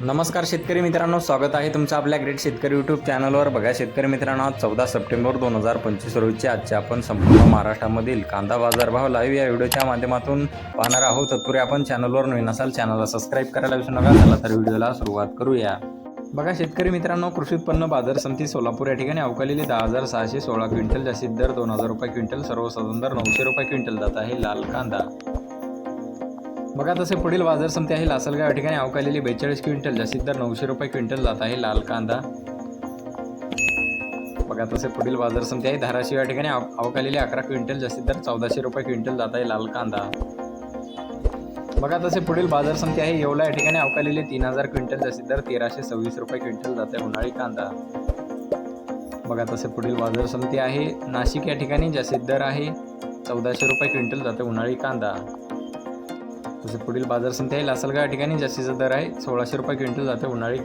नमस्कार शेतकरी मित्रांनो स्वागत आहे तुमचं आपल्या ग्रेट शेतकरी यूट्यूब चॅनलवर बघा शेतकरी मित्रांनो आज चौदा सप्टेंबर दोन हजार पंचवीस रोजीचे आजचे आपण संपूर्ण महाराष्ट्रामधील कांदा बाजारभाव लाईव्ह या व्हिडिओच्या माध्यमातून पाहणार आहोत. तत्पूर्वी आपण चॅनलवर नवीन असाल चॅनलला सबस्क्राईब करायला विसरू नका. चला तर व्हिडिओला सुरुवात करूया. बघा शेतकरी मित्रांनो कृषी उत्पन्न बाजार समिती सोलापूर या ठिकाणी अवकालेली दहा हजार सहाशे सोळा क्विंटल जास्तीत दर दोन हजार रुपये क्विंटल सर्वसाधारण दर नऊशे रुपये क्विंटल जात आहे लाल कांदा. बघा तसे पुढील बाजार समिती आहे. लासलगाव या ठिकाणी अवकालेली बेचाळीस क्विंटल जास्तीत दर नऊशे रुपये क्विंटल जात आहे लाल कांदा. बघा तसे पुढील बाजार समिती आहे. धाराशिव या ठिकाणी अवकालेली अकरा क्विंटल जास्तीत दर चौदाशे रुपये क्विंटल जात आहे लाल कांदा. बघा तसे पुढील बाजार समिती आहे. येवला या ठिकाणी अवकालेली तीन हजार क्विंटल जास्तीत दर तेराशे सव्वीस रुपये क्विंटल जात आहे उन्हाळी कांदा. बघा तसे पुढील बाजार समिती आहे. नाशिक या ठिकाणी जास्तीत दर आहे चौदाशे रुपये क्विंटल जाते उन्हाळी कांदा. तसे पुढील बाजार समिती आहे लासलगाव या ठिकाणी? जास्तीचा दर आहे. सोळाशे रुपये क्विंटल जाते उन्हाळी.